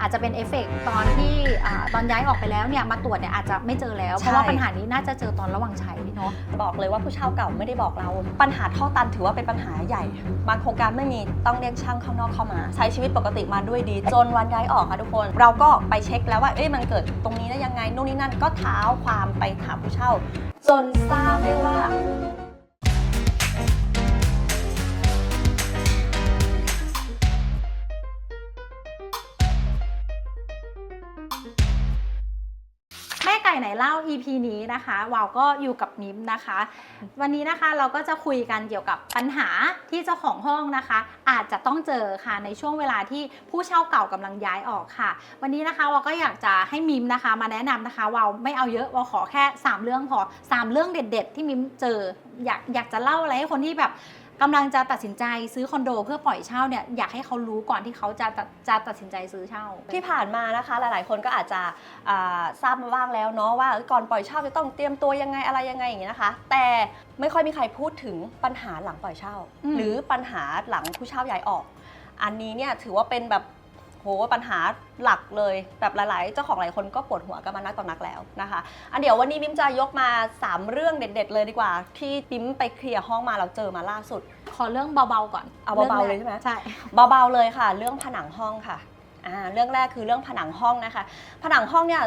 อาจจะเป็นเอฟเฟกต์ตอนที่อ่าตอนย้ายออกไปแล้วเนี่ยมาตรวจเนี่ยอาจจะไม่เจอแล้ว เพราะว่าใช่ปัญหานี้น่าจะเจอตอนระหว่างใช้เนาะบอกเลยว่าผู้เช่าเก่าไม่ได้บอกเรา ปัญหาท่อตันถือว่าเป็นปัญหาใหญ่บางโครงการไม่มีต้องเรียกช่างข้างนอกเข้ามา ใช้ชีวิตปกติมาด้วยดี จนวันย้ายออกค่ะทุกคน เราก็ไปเช็คแล้วว่าเอ๊ะมันเกิดตรงนี้ได้ยังไงนู่นนี่นั่นก็เท้าความไปถามผู้เช่า จนทราบได้ว่า ก่ไหนเล่า EP นี้นะคะวาวก็อยู่กับมิมนะคะ วันนี้นะคะเราก็จะคุยกันเกี่ยวกับปัญหาที่เจ้าของห้องนะคะ อาจจะต้องเจอค่ะในช่วงเวลาที่ผู้เช่าเก่ากำลังย้ายออกค่ะ วันนี้นะคะวาวก็อยากจะให้มิมนะคะ มาแนะนำนะคะวาวไม่เอาเยอะวาวขอแค่ 3 เรื่องพอ3เรื่องเด็ด ๆ ที่มิมเจออยากอยากจะเล่าอะไรให้คนที่แบบ กำลังจะตัดสินใจซื้อคอนโดเพื่อปล่อยเช่าเนี่ยอยากให้เขารู้ก่อนที่เขาจะตัดจะตัดสินใจซื้อเช่า ที่ผ่านมานะคะหลายๆ คนก็อาจจะอ่าทราบมาบ้างแล้วเนาะว่าก่อนปล่อยเช่าจะต้องเตรียมตัวยังไงอะไรยังไงอย่างเงี้ยนะคะ แต่ไม่ค่อยมีใครพูดถึงปัญหาหลังปล่อยเช่า อืม หรือปัญหาหลังผู้เช่าย้ายออก อันนี้เนี่ยถือว่าเป็นแบบ โหปัญหาหลักเลยแบบหลาย ๆ เจ้าของหลายคนก็ปวดหัวกันมานักต่อนักแล้วนะคะอันเดี๋ยววันนี้บิมจะยกมา 3 เรื่องเด็ด ๆ เลยดีกว่า ที่บิมไปเคลียร์ห้องมาเราเจอมาล่าสุด ขอเรื่องเบาๆก่อนเอาเบาๆรื่องแรกเลยใช่ไหมใช่เบาๆเลยค่ะ เรื่องผนังห้องค่ะอ่าเรื่องแรกคือเรื่องผนังห้องนะคะ ผนังห้องเนี่ย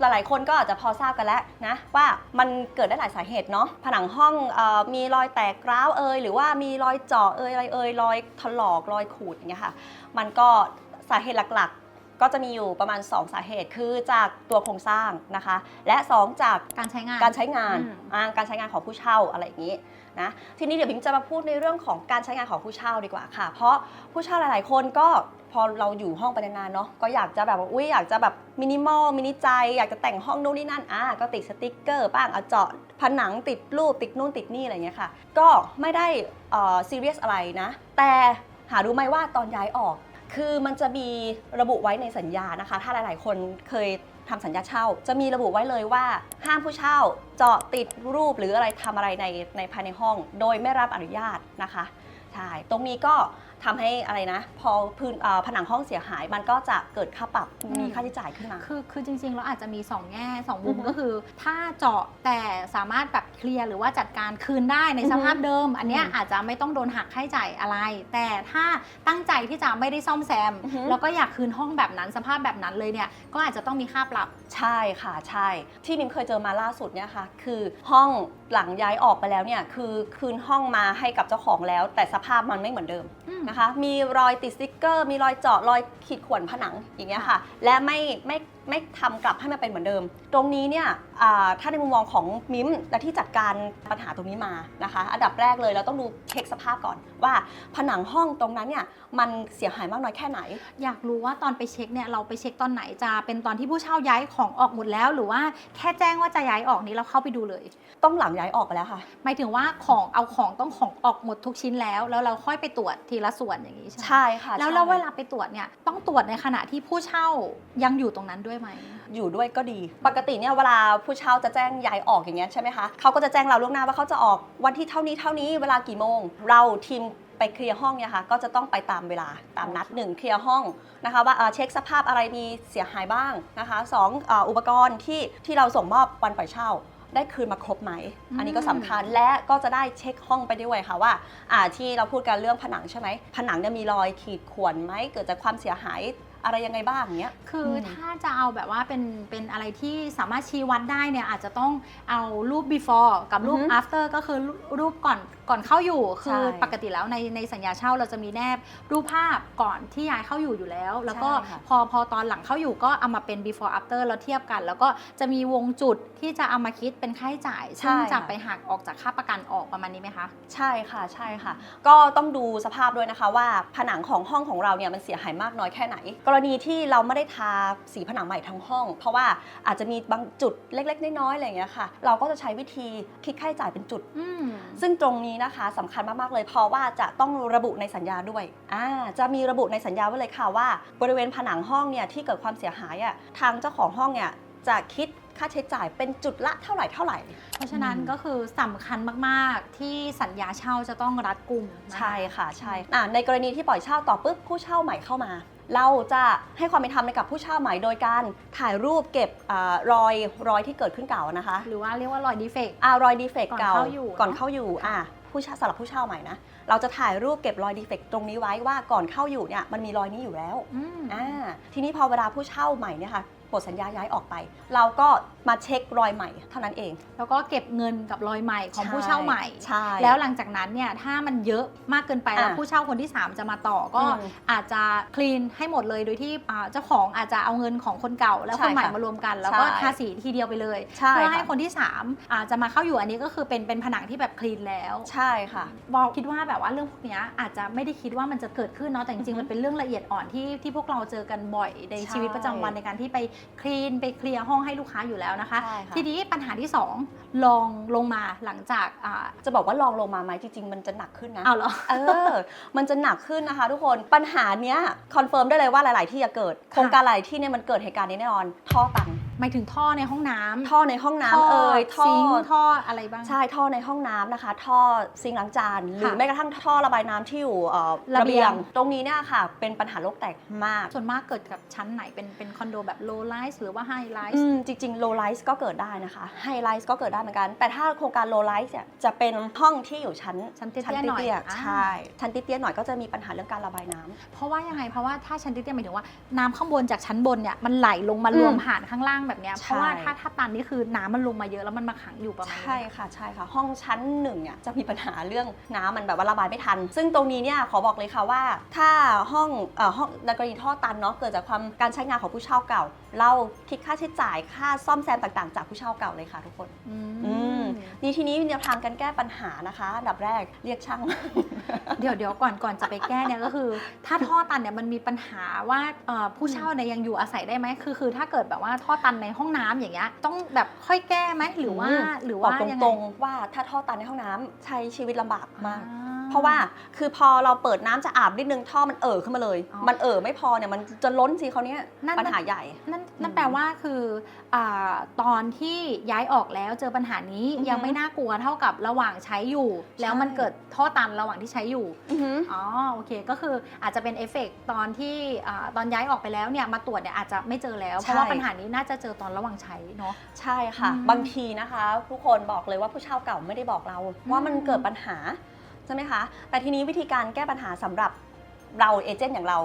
หลายๆ คนก็อาจจะพอทราบกันแล้วนะว่ามันเกิดได้หลายสาเหตุเนาะผนังห้องเออมีรอยแตกร้าวเอยหรือว่ามีรอยเจาะเอยอะไรเอยรอยถลอกรอยขูดอย่างเงี้ยค่ะ มันก็ สาเหตุหลักๆ ก็จะมีอยู่ประมาณ 2 สาเหตุคือจากตัวโครงสร้างนะคะ และ 2 จากการใช้งานการใช้งานอืมอ่าการใช้งานของผู้เช่าอะไรอย่างนี้นะทีนี้เดี๋ยวพิมจะมาพูดในเรื่องของการใช้งานของผู้เช่าดีกว่าค่ะ เพราะผู้เช่าหลาย ๆ คนก็พอเราอยู่ห้องไปนานๆเนาะก็อยากจะแบบว่าอุ้ยอยากจะแบบมินิมอลมินิใจ อยากจะแต่งห้องนู่นนี่นั่นอ่าก็ติดสติกเกอร์บ้างเอาเจาะผนังติดรูปติดนู่นติดนี่อะไรอย่างเงี้ยค่ะ ก็ไม่ได้ซีเรียสอะไรนะ แต่หารู้ไหมว่าตอนย้ายออก คือมันจะมีระบุไว้ในสัญญานะคะ ถ้าหลาย ๆ คนเคยทำสัญญาเช่า จะมีระบุไว้เลยว่าห้ามผู้เช่าเจาะติดรูปหรืออะไรทำอะไรในในภายในห้อง โดยไม่รับอนุญาตนะคะใช่ตรงนี้ก็ ทำให้อะไรนะ พอพื้นเอ่อผนังห้องเสียหาย มันก็จะเกิดค่าปรับอืม มีค่าใช้จ่ายขึ้นมา คือคือจริงๆแล้วอาจจะมี 2 แง่ 2 มุมอือฮึก็คือ ถ้าเจาะแต่สามารถแบบเคลียร์หรือว่าจัดการคืนได้ในอือฮึสภาพเดิม อันเนี้ยอืมอาจจะไม่ต้องโดนหักค่าใช้จ่ายอะไร แต่ถ้าตั้งใจที่จะไม่ได้ซ่อมแซม อือฮึ แล้วก็อยากคืนห้องแบบนั้นสภาพแบบนั้นเลยเนี่ยก็อาจจะต้องมีค่าปรับ ใช่ค่ะใช่ ที่มิมเคยเจอมาล่าสุดเนี่ยค่ะ คือห้องหลังย้ายออกไปแล้วเนี่ยคือคืนห้องมาให้กับเจ้าของแล้ว แต่สภาพมันไม่เหมือนเดิมนะคะ มีรอยติดสติ๊กเกอร์ มีรอยเจาะรอยขีดข่วนผนังอย่างเงี้ยค่ะ และไม่ไม่ไม่ทำกลับให้มันเป็นเหมือนเดิม ตรงนี้เนี่ย ถ้าในมุมมองของมิมและที่จัดการปัญหาตรงนี้มานะคะ อันดับแรกเลยเราต้องดูเช็คสภาพก่อนว่าผนังห้องตรงนั้นเนี่ยมันเสียหายมากน้อยแค่ไหน อยากรู้ว่าตอนไปเช็คเนี่ยเราไปเช็คตอนไหนจะเป็นตอนที่ผู้เช่าย้ายของออกหมดแล้ว หรือว่าแค่แจ้งว่าจะย้ายออกนี้เราเข้าไปดูเลย ต้องหลังย้ายออกไปแล้วค่ะ หมายถึงว่าของเอาของต้องของออกหมดทุกชิ้นแล้ว แล้วเราค่อยไปตรวจทีละส่วนอย่างนี้ใช่ไหมใช่ค่ะแล้วใช่เราเวลาไปตรวจเนี่ยต้องตรวจในขณะที่ผู้เช่ายังอยู่ตรงนั้นด้วยไหม อยู่ด้วยก็ดี ปกติเนี่ยเวลาผู้เช่าจะแจ้งย้ายออกอย่างเงี้ยใช่ไหมคะเขาก็จะแจ้งเราล่วงหน้าว่าเขาจะออกวันที่เท่านี้เท่านี้เวลากี่โมง เราทีมไปเคลียร์ห้องเนี่ยค่ะก็จะต้องไปตามเวลาตามนัดหนึ่งเคลียร์ห้องนะคะว่าเอ่อเช็คสภาพอะไรมีเสียหายบ้างนะคะสองเอ่ออุปกรณ์ที่ที่เราส่งมอบวันปล่อยเช่า ได้คืนมาครบไหม อันนี้ก็สำคัญและก็จะได้เช็คห้องไปด้วยค่ะว่าอ่าที่เราพูดกันเรื่องผนังใช่ไหมผนังเนี่ยมีรอยขีดข่วนไหมเกิดจากความเสียหาย อะไรยังไงบ้างเงี้ย คืออมถ้าจะเอาแบบว่าเป็นเป็นอะไรที่สามารถชี้วัดได้เนี่ยอาจจะต้องเอารูป before กับรูป อือฮึ after ก็คือรูปก่อน ก่อนเข้าอยู่คือใช่ปกติแล้วในในสัญญาเช่าเราจะมีแนบรูปภาพก่อนที่ย้ายเข้าอยู่อยู่แล้ว แล้วก็ใช่ค่ะพอพอตอนหลังเข้าอยู่ก็เอามาเป็น before after แล้วเทียบกัน แล้วก็จะมีวงจุดที่จะเอามาคิดเป็นค่าใช้จ่ายซึ่งใช่จะค่ะไปหักออกจากค่าประกันออกประมาณนี้ไหมคะ ใช่ค่ะใช่ค่ะ ก็ต้องดูสภาพด้วยนะคะว่าผนังของห้องของเราเนี่ยมันเสียหายมากน้อยแค่ไหน กรณีที่เราไม่ได้ทาสีผนังใหม่ทั้งห้อง เพราะว่าอาจจะมีบางจุดเล็ก ๆ น้อยๆอะไรอย่างเงี้ยค่ะ เราก็จะใช้วิธีคิดค่าใช้จ่ายเป็นจุดอืมซึ่งตรงนี้นะคะสำคัญมากๆเลย เพราะว่าจะต้องระบุในสัญญาด้วยอ่าจะมีระบุในสัญญาไว้เลยค่ะว่า บริเวณผนังห้องเนี่ยที่เกิดความเสียหายอะทางเจ้าของห้องเนี่ยจะคิดค่าใช้จ่ายเป็นจุดละเท่าไหร่เท่าไหร่ เพราะฉะนั้นอืมก็คือสำคัญมากๆ ที่สัญญาเช่าจะต้องรัดกุมนะคะใช่ค่ะใช่อ่าในกรณีที่ปล่อยเช่าต่อปุ๊บผู้เช่าใหม่เข้ามา เราจะให้ความเป็นธรรมในกับผู้เช่าใหม่โดยการถ่ายรูปเก็บอารอยรอยที่เกิดขึ้นเก่านะคะหรือว่าเรียกว่ารอยดีเฟกต์อารอยดีเฟกก่อนเก่าเข้าอยู่ก่อนเข้าอยู่อะผู้เช่าสำหรับผู้เช่าใหม่นะเราจะถ่ายรูปเก็บรอยดีเฟกตรงนี้ไว้ว่าก่อนเข้าอยู่เนี่ยมันมีรอยนี้อยู่แล้วอืมอ่าทีนี้พอเวลาผู้เช่าใหม่เนี่ยค่ะ ปลดสัญญาย้ายออกไป เราก็มาเช็ครอยใหม่เท่านั้นเอง แล้วก็เก็บเงินกับรอยใหม่ของผู้เช่าใหม่ ใช่ แล้วหลังจากนั้นเนี่ยถ้ามันเยอะมากเกินไปแล้วอะผู้เช่าคนที่ 3 จะมาต่อก็อืมอาจจะคลีนให้หมดเลยโดยที่อ่าเจ้าของอาจจะเอาเงินของคนเก่าแล้วใช่คนใหม่ค่ะมารวมกัน แล้วก็ใช่ทาสีทีเดียวไปเลยใช่เพื่อให้ค่ะคนที่3อาจจะมาเข้าอยู่อันนี้ก็คือเป็นเป็นผนังที่แบบคลีนแล้ว ใช่ค่ะวอลคิดว่าแบบว่าเรื่องพวกเนี้ยอาจจะไม่ได้คิดว่ามันจะเกิดขึ้นเนาะแต่จริงๆมันเป็นเรื่องละเอียดอ่อนที่ที่พวกเราเจอกันบ่อยในใช่ชีวิตประจำวันในการที่ไปคลีนไปเคลียร์ห้องให้ลูกค้าอยู่แล้วนะคะ ใช่ค่ะ ทีนี้ปัญหาที่สองลองลงมาหลังจากอ่าจะบอกว่าลองลงมาไหมจริงๆ มันจะหนักขึ้นนะ เอาเหรอ เออ มันจะหนักขึ้นนะคะทุกคน ปัญหาเนี้ยคอนเฟิร์มได้เลยว่าหลาย ๆ ที่จะเกิด โครงการหลายที่เนี่ยมันเกิดเหตุการณ์นี้แน่นอน ท่อตัน หมายถึงท่อในห้องน้ำท่อในห้องน้ำเอ่ยท่อซิงค์ท่ออะไรบ้าง ใช่ท่อในห้องน้ำนะคะ ท่อซิงค์ล้างจานหรือค่ะแม้กระทั่งท่อระบายน้ำที่อยู่เอ่อระระเบีเบียยง ง ตรงนี้เนี่ยค่ะ เป็นปัญหาโลกแตกมาก ส่วนมากเกิดกับชั้นไหนเป็นเป็นคอนโดแบบ low rise หรือว่า high อื rise มจริงๆ low rise ก็เกิดได้นะคะ high rise ก็เกิดได้เหมือนกัน แต่ถ้าโครงการ low rise เนี่ยจะเป็นห้องที่อยู่ชั้นชั้นเตี้ยๆหน่อยเตี้ยอ่าๆใช่ ชั้นเตี้ยๆหน่อยก็จะมีปัญหาเรื่องการระบายน้ำ เพราะว่ายังไงเพราะว่าถ้าชั้นเตี้ยๆหมายถึงว่าน้ำข้างบนจากชั้นบนเนี่ยมันไหลลงมารวมอืม ผ่านข้างล่างแบบเนี้ยใช่เพราะว่าถ้าถ้าตันนี่คือน้ำมันลงมาเยอะแล้วมันมาขังอยู่ประมาณนี้ใช่ค่ะใช่ค่ะ ห้องชั้นหนึ่งเนี่ยจะมีปัญหาเรื่องน้ำมันแบบว่าระบายไม่ทัน ซึ่งตรงนี้เนี่ยขอบอกเลยค่ะว่า ถ้าห้องเอ่อห้องในกรณีท่อตันเนาะเกิดจากความการใช้งานของผู้เช่าเก่า เราคิดค่าใช้จ่ายค่าซ่อมแซมต่างๆ จากผู้เช่าเก่าเลยค่ะทุกคนอือืมมนี่ทีนี้แนวทางการแก้ปัญหานะคะอันดับแรกเรียกช่าง เดี๋ยวเดี๋ยวก่อนก่อนจะไปแก้เนี่ยก็คือ ถ้าท่อตันเนี่ยมันมีปัญหาว่าเอ่อผู้เช่าเนี่ยยังอยู่อาศัยได้ไหมคือคือถ้าเกิดแบบว่าท่อตันในห้องน้ำอย่างเงี้ยต้องแบบค่อยแก้ไหมหรือว่า อืม หรือบอกว่าตยังไง รงๆว่าถ้าท่อตันในห้องน้ำใช้ชีวิตลำบากมาก อ่ เพราะว่าคือพอเราเปิดน้ำจะอาบนิดนึงท่อมันเอ่อขึ้นมาเลย อ๋อ มันเอ่อไม่พอเนี่ยมันจะล้นสิเขาวเนี้ยนั่นปัญหาใหญ่ นั่นนั่นอืมแปลว่าคืออาตอนที่ย้ายออกแล้วเจอปัญหานี้อือฮึยังไม่น่ากลัวเท่ากับระหว่างใช้อยู่ แล้วมันใช่ เกิดท่อตันระหว่างที่ใช้อยู่ อือหือ อ๋อโอเคก็คืออาจจะเป็นเอฟเฟกต์ตอนที่อ่าตอนย้ายออกไปแล้วเนี่ยมาตรวจเนี่ยอาจจะไม่เจอแล้ว เพราะว่าใช่ ปัญหานี้น่าจะเจอตอนระหว่างใช้เนาะ ใช่ค่ะ อืมบางทีนะคะ ทุกคนบอกเลยว่าผู้เช่าเก่าไม่ได้บอกเรา ว่ามันเกิดปัญหา ใช่ไหมคะ แต่ทีนี้วิธีการแก้ปัญหาสำหรับเราเอเจนต์อย่างเรา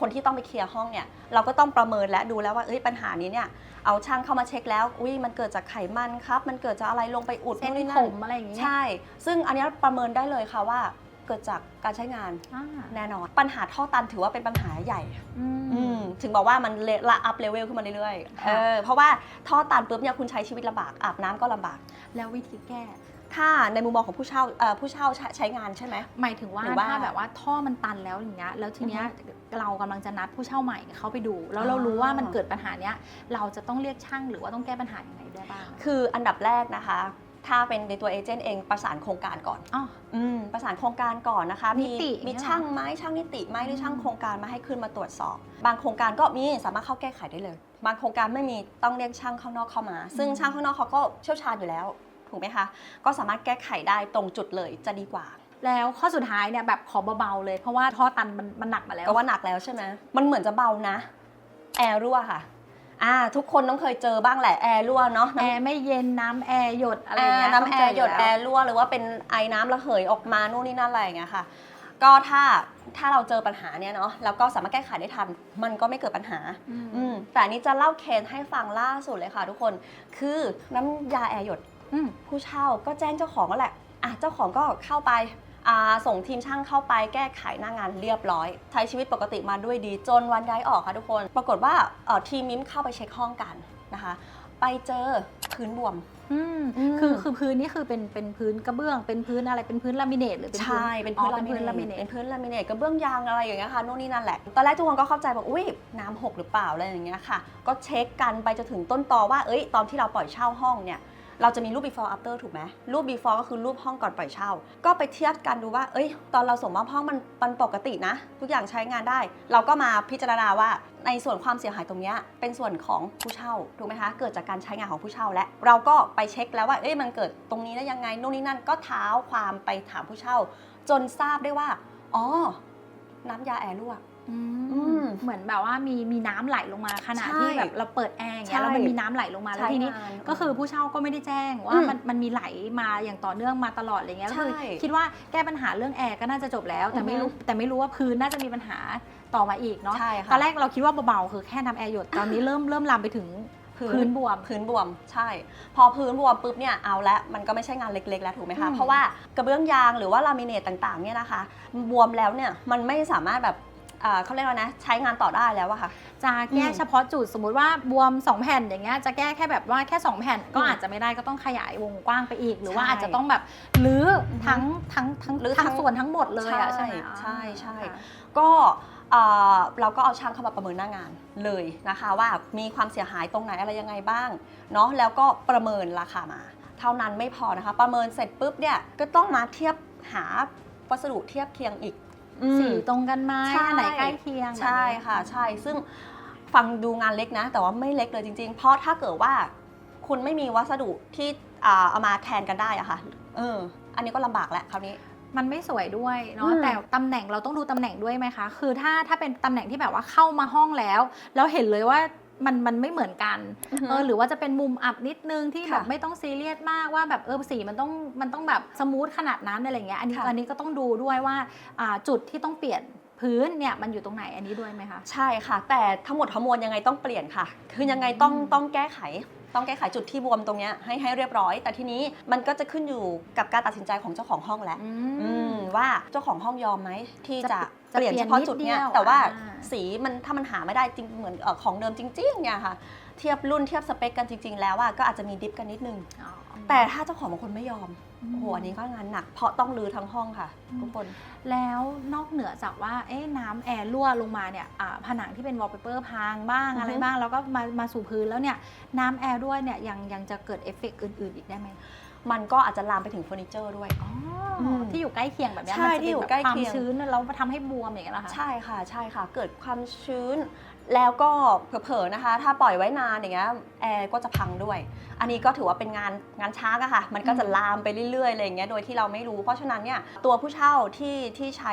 คนที่ต้องไปเคลียร์ห้องเนี่ยเราก็ต้องประเมินและดูแล้วว่าเอ้ยปัญหานี้เนี่ยเอาช่างเข้ามาเช็คแล้วอุ้ยมันเกิดจากไขมันครับ มันเกิดจากอะไรลงไปอุดเส้นนู่นนี่ผนั่นมอะไรอย่างเงี้ยใช่ ซึ่งอันนี้ประเมินได้เลยค่ะว่าเกิดจากการใช้งานอ่าแน่นอน ปัญหาท่อตันถือว่าเป็นปัญหาใหญ่อืมอืมถึงบอกว่ามันเลละอัพเลเวลขึ้นมาเรื่อยๆค่ะเออเพราะว่าท่อตันปุ๊บเนี่ยคุณใช้ชีวิตลำบากอาบน้ำก็ลำบาก แล้ววิธีแก้ ถ้าในมุมมองของผู้เช่าเอ่อผู้เช่าใช้ใช้งานใช่ไหม หมายถึงว่าหรือว่าถ้าแบบว่าท่อมันตันแล้วอย่างเงี้ยแล้วทีเนี้ยอือเรากำลังจะนัดผู้เช่าใหม่เข้าไปดู แล้วอ๋อเรารู้ว่ามันเกิดปัญหาเนี้ยเราจะต้องเรียกช่างหรือว่าต้องแก้ปัญหายังไงได้บ้างคืออันดับแรกนะคะ ถ้าเป็นในตัวเอเจนต์เองประสานโครงการก่อน อ๋อ อืมประสานโครงการก่อนนะคะมีนิติมีเนี่ยช่างไหมช่างนิติไหมหรืออมช่างโครงการมาให้ขึ้นมาตรวจสอบ บางโครงการก็มีสามารถเข้าแก้ไขได้เลย บางโครงการไม่มีต้องเรียกช่างข้างนอกเข้ามา ซึ่งช่างข้างนอกเขาก็เชี่ยวชาญอยู่แล้ว ถูกไหมคะ ก็สามารถแก้ไขได้ตรงจุดเลยจะดีกว่าแล้วข้อสุดท้ายเนี่ยแบบขอเบาๆเลยเพราะว่าท่อตันมันมันหนักมาแล้วก็ว่าหนักแล้วใช่ไหมมันเหมือนจะเบานะแอร์รั่วค่ะอ่าทุกคนต้องเคยเจอบ้างแหละแอร์รั่วเนาะแอร์ไม่เย็นน้ำแอร์หยดอะไรอย่างเงี้ยน้ำแอร์หยดต้งแอเจร์รั่วหรือว่าเป็นไอ้น้ำระเหยออกมานู่นนี่นั่นอะไรอย่างเงี้ยค่ะ ก็ถ้าถ้าเราเจอปัญหาเนี่ยเนาะแล้วก็สามารถแก้ไขได้ทันมันก็ไม่เกิดปัญหาอืมอืมแต่อันนี้จะเล่าเคสให้ฟังล่าสุดเลยค่ะ ทุกคนคือน้ำยาแอร์หยด อืม ผู้เช่าก็แจ้งเจ้าของก็แหละอะเจ้าของก็เข้าไปอ่าส่งทีมช่างเข้าไปแก้ไขหน้างานเรียบร้อย ใช้ชีวิตปกติมาด้วยดีจนวันย้ายออกค่ะทุกคน ปรากฏว่าเอ่อทีมมิมเข้าไปเช็คห้องกันนะคะ ไปเจอพื้นบวม อืมอืม คือคือพื้นนี่คือเป็นเป็นพื้นกระเบื้อง เป็นพื้นอะไรเป็นพื้นลามิเนตหรือเป็นพื้น ใช่ เป็นพื้นอ๋อลาเป็นมิพื้นเนลามิตเนต เป็นพื้นลามิเนตกระเบื้องยางอะไรอย่างเงี้ยค่ะ นู่นนี่นั่นแหละ ตอนแรกทุกคนก็เข้าใจแบบอุ้ยน้ำหกหรือเปล่าอะไรอย่างเงี้ยค่ะ ก็เช็คกันไปจนถึงต้นตอว่า เอ้ย ตอนที่เราปล่อยเช่าห้องเนี่ย เราจะมีรูป before after ถูกไหมรูป before ก็คือรูปห้องก่อนปล่อยเช่า ก็ไปเทียบกันดูว่า เอ้ย ตอนเราส่งมอบห้องมันมันปกตินะ ทุกอย่างใช้งานได้ เราก็มาพิจารณาว่าในส่วนความเสียหายตรงนี้เป็นส่วนของผู้เช่าถูกไหมคะ เกิดจากการใช้งานของผู้เช่าและ เราก็ไปเช็คแล้วว่า เอ้ย มันเกิดตรงนี้ได้ยังไง นู่นนี่นั่น ก็เท้าความไปถามผู้เช่า จนทราบได้ว่า อ๋อ น้ำยาแอร์รั่ว อืมอืมเหมือนแบบว่ามีมีน้ำไหลลงมาขณะใช่ที่แบบเราเปิดแอร์อย่างเงี้ยใช่แล้วมันมีน้ำไหลลงมาแล้วทีนี้ใช้งานก็คือผู้เช่าก็ไม่ได้แจ้งว่าอืมมันมันมีไหลมาอย่างต่อเนื่องมาตลอดอะไรเงี้ยก็คือใช่คิดว่าแก้ปัญหาเรื่องแอร์ก็น่าจะจบแล้ว แต่ไม่อือฮึรู้แต่ไม่รู้ว่าพื้นน่าจะมีปัญหาต่อมาอีกเนาะใช่ค่ะตอนแรกเราคิดว่าเบาๆคือแค่น้ำแอร์หยดตอนนี้เริ่มเริ่มลามไปถึงพื้นบวมพื้นบวมใช่ พอพื้นบวมปุ๊บเนี่ยเอาละมันก็ไม่ใช่งานเล็กๆ แล้วถูกไหมอืคะมเพราะว่ากระเบื้องยางหรือว่าลามิเนตต่างๆเนี่ยนะคะ บวมแล้วเนี่ยมันไม่สามารถแบบ อ่าเขาเรียกว่านะ ใช้งานต่อได้แล้วอะค่ะ จะแก้อืมเฉพาะจุดสมมุติว่าบวม 2 แผ่นอย่างเงี้ยจะแก้แค่แบบว่าแค่ 2 แผ่นก็อืมอาจจะไม่ได้ก็ต้องขยายวงกว้างไปอีก หรือว่าใช่อาจจะต้องแบบรื้อออฮึทั้งทั้งทั้งรื้อทั้งทั้งส่วนทั้งหมดเลยอะใช่ใช่ไหมใช่ใช่อ่าค่ะ ก็เอ่อเราก็เอาช่างเข้ามาประเมินหน้างานเลยนะคะ ว่ามีความเสียหายตรงไหนอะไรยังไงบ้างเนาะแล้วก็ประเมินราคามา เท่านั้นไม่พอนะคะ ประเมินเสร็จปุ๊บเนี่ยก็ต้องมาเทียบหาวัสดุเทียบเคียงอีก อืมสีตรงกันไหมใช่ อันไหนใกล้เคียงใช่แบบนี้ค่ะใช่ซึ่งฟังดูงานเล็กนะ แต่ว่าไม่เล็กเลยจริง ๆ เพราะถ้าเกิดว่าคุณไม่มีวัสดุที่อ่าเอามาแทนกันได้อะค่ะเอออันนี้ก็ลำบากแหละคราวนี้ มันไม่สวยด้วยเนาะอืม แต่ตำแหน่งเราต้องดูตำแหน่งด้วยไหมคะ คือถ้าถ้าเป็นตำแหน่งที่แบบว่าเข้ามาห้องแล้ว แล้วเห็นเลยว่า มันมันไม่เหมือนกันเออหรือว่าจะเป็นมุมอับนิดนึงที่ค่ะแบบไม่ต้องซีเรียสมากว่าแบบเออสีมันต้องมันต้องแบบสมูทขนาดนั้นอะไรเงี้ยอันนี้ค่ะอันนี้ก็ต้องดูด้วยว่าอ่าจุดที่ต้องเปลี่ยนพื้นเนี่ยมันอยู่ตรงไหนอันนี้ด้วยไหมคะ ใช่ค่ะ แต่ทั้งหมดทั้งมวลยังไงต้องเปลี่ยนค่ะ คือยังไงต้องอืมต้องแก้ไข ต้องแก้ไขจุดที่บวมตรงเนี้ยให้ให้เรียบร้อย แต่ทีนี้มันก็จะขึ้นอยู่กับการตัดสินใจของเจ้าของห้องแหละอือืมมว่าเจ้าของห้องยอมไหมที่จะจะจะเปลี่ยนเปลี่ยนเฉพาะจุดเนี้ยนิดเดียวแต่ว่าอ่าสีมันถ้ามันหาไม่ได้จริงเหมือนเอ่อของเดิมจริงๆเนี่ยค่ะ เทียบรุ่นเทียบสเปคกันจริง ๆ แล้วอะก็อาจจะมีดิฟกันนิดนึงอ๋อ แต่ถ้าเจ้าของบางคนไม่ยอมอืมโอ้โหอันนี้ก็งานหนัก เพราะต้องรื้อทั้งห้องค่ะอืมทุกคน แล้วนอกเหนือจากว่าเอ๊ะน้ำแอร์รั่วลงมาเนี่ยอ่าผนังที่เป็นวอลเปเปอร์พังบ้างอือฮึ อะไรบ้าง แล้วก็มามาสู่พื้นแล้วเนี่ยน้ำแอร์รั่วเนี่ยยังยังจะเกิดเอฟเฟกต์อื่นๆ อีกได้ไหมมันก็อาจจะลามไปถึงเฟอร์นิเจอร์ด้วย อ๋อมที่อยู่ใกล้เคียงแบบเนี้ยใช่มันจะที่อยู่เป็นใกล้แบบความเคียง ชื้นแล้วทำให้บวมอย่างเงี้ยเหรอคะ ใช่ค่ะ ใช่ค่ะ เกิดความชื้น แล้วก็เผลอๆนะคะ ถ้าปล่อยไว้นานอย่างเงี้ยแอร์ก็จะพังด้วย อันนี้ก็ถือว่าเป็นงานงานช้างอะค่ะ มันก็จะลามไปเรื่อยๆอะไรอย่างเงี้ยโดยที่เราไม่รู้ เพราะฉะนั้นเนี่ยตัวผู้เช่าที่ที่ใช้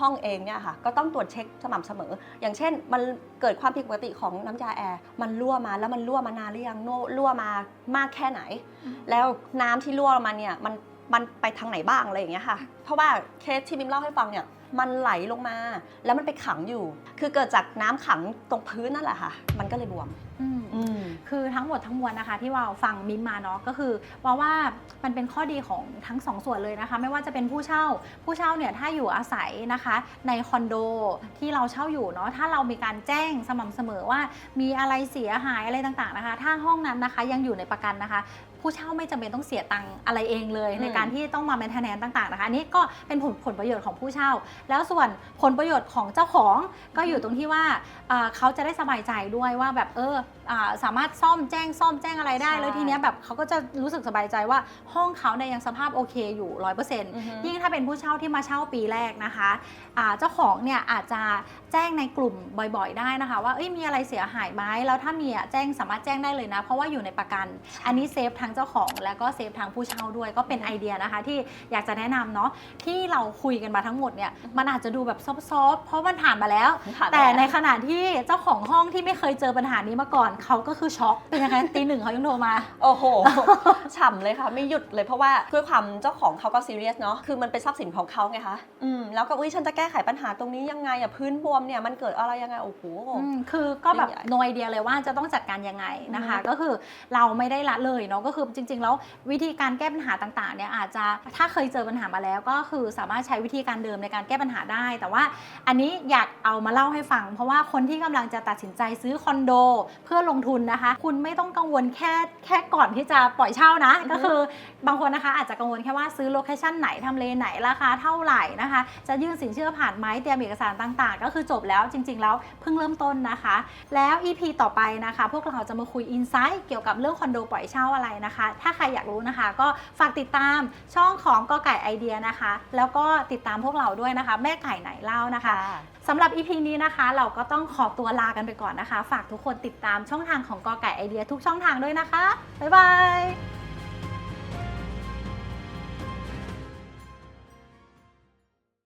ห้องเองเนี่ยค่ะก็ต้องตรวจเช็คสม่ำเสมอ อย่างเช่นมันเกิดความผิดปกติของน้ำยาแอร์มันรั่วมาแล้วมันรั่วมานานหรือยังโน่รั่วมามากแค่ไหนอืมแล้วน้ำที่รั่วมาเนี่ยมันมันไปทางไหนบ้างอะไรอย่างเงี้ยค่ะ เพราะว่าเคสที่มิมเล่าให้ฟังเนี่ย มันไหลลงมา แล้วมันไปขังอยู่ คือเกิดจากน้ำขังตรงพื้นนั่นแหละค่ะ มันก็เลยบวมอืมอืม คือทั้งหมดทั้งมวลนะคะที่วาวฟังมิมมาเนาะก็คือว่าว่ามันเป็นข้อดีของทั้งสองส่วนเลยนะคะ ไม่ว่าจะเป็นผู้เช่า ผู้เช่าเนี่ยถ้าอยู่อาศัยนะคะในคอนโดที่เราเช่าอยู่เนาะถ้าเรามีการแจ้งสม่ำเสมอว่ามีอะไรเสียหายอะไรต่างๆนะคะ ถ้าห้องนั้นนะคะยังอยู่ในประกันนะคะผู้เช่าไม่จำเป็นต้องเสียตังค์อะไรเองเลยอืมในการที่ต้องมา m ม i เทนแนนต่างๆนะคะอันนี้ก็เป็นผลผลประโยชน์ของผู้เช่า แล้วส่วนผลประโยชน์ของเจ้าของก็อยู่ตรงที่ว่าอ่าเขาจะได้สบายใจด้วยว่าแบบเอออาสามารถซ่อมแจ้งซ่อมแจ้งอะไรได้ ใช่แล้วทีเนี้ยแบบเขาก็จะรู้สึกสบายใจว่าห้องเขาเนี่ยยังสภาพโอเคอยู่ร้อยเปอร์เซ็นต์อือฮึ ยิ่งถ้าเป็นผู้เช่าที่มาเช่าปีแรกนะคะอ่าเจ้าของเนี่ยอาจจะแจ้งในกลุ่มบ่อยๆ ได้นะคะ ว่าเอ้ยมีอะไรเสียหายไหมแล้วถ้ามีอะแจ้งสามารถแจ้งได้เลยนะ เพราะว่าอยู่ในประกัน อันนี้เซฟทั้งเจ้าของแล้วก็เซฟทั้งผู้เช่าด้วยก็เป็นไอเดียนะคะ ที่อยากจะแนะนำเนาะที่เราคุยกันมาทั้งหมดเนี่ยมันอาจจะดูแบบซอฟๆเพราะมันผ่านมาแล้ว ผ่านไปแต่ในล้ว ขณะที่เจ้าของห้องที่ไม่เคยเจอปัญหานี้มาก่อน เขาก็คือช็อกเป็นยังไงตีหนึ่งเขายังโทรมา โอ้โห ฉ่ำเลยค่ะ ไม่หยุดเลยเพราะว่าด้วยความเจ้าของเขาก็ซีเรียสเนาะคือมันเป็นทรัพย์สินของเขาไงคะอืมแล้วก็อุ้ยฉันจะแก้ไขปัญหาตรงนี้ยังไงอะพื้นบวมเนี่ยมันเกิดอะไรยังไงโอ้โหอืมคือก็แบบยิ่งใหญ่โนไอเดียเลยว่าจะต้องจัดการยังไงนะคะอือฮึก็คือเราไม่ได้ละเลยเนาะก็คือจริง ๆ แล้ววิธีการแก้ปัญหาต่างๆเนี่ยอาจจะถ้าเคยเจอปัญหามาแล้ว ก็คือสามารถใช้วิธีการเดิมในการแก้ปัญหาได้ แต่ว่าอันนี้อยากเอามาเล่าให้ฟัง เพราะว่าคนที่กำลังจะตัดสินใจซื้อคอนโด เพื่อลงทุนนะคะ คุณไม่ต้องกังวลแค่แค่ก่อนที่จะปล่อยเช่านะอือฮึก็คือบางคนนะคะอาจจะกังวลแค่ว่าซื้อโลเคชันไหนทำเลไหนราคาเท่าไหร่นะคะ จะยื่นสินเชื่อผ่านไหมเตรียมเอกสารต่างๆ ก็คือจบแล้วจริง ๆ แล้วเพิ่งเริ่มต้นนะคะ แล้ว EP ต่อไปนะคะ พวกเราจะมาคุยอินไซต์เกี่ยวกับเรื่องคอนโดปล่อยเช่าอะไรนะคะ ถ้าใครอยากรู้นะคะ ก็ฝากติดตามช่องของกอไก่ไอเดียนะคะ แล้วก็ติดตามพวกเราด้วยนะคะ แม่ไก่ไหนเล่านะคะสำหรับ EP นี้นะคะ เราก็ต้องขอตัวลากันไปก่อนนะคะ ฝากทุกคนติดตามช่องทางของกอไก่ไอเดียทุกช่องทางด้วยนะคะ บ๊ายบาย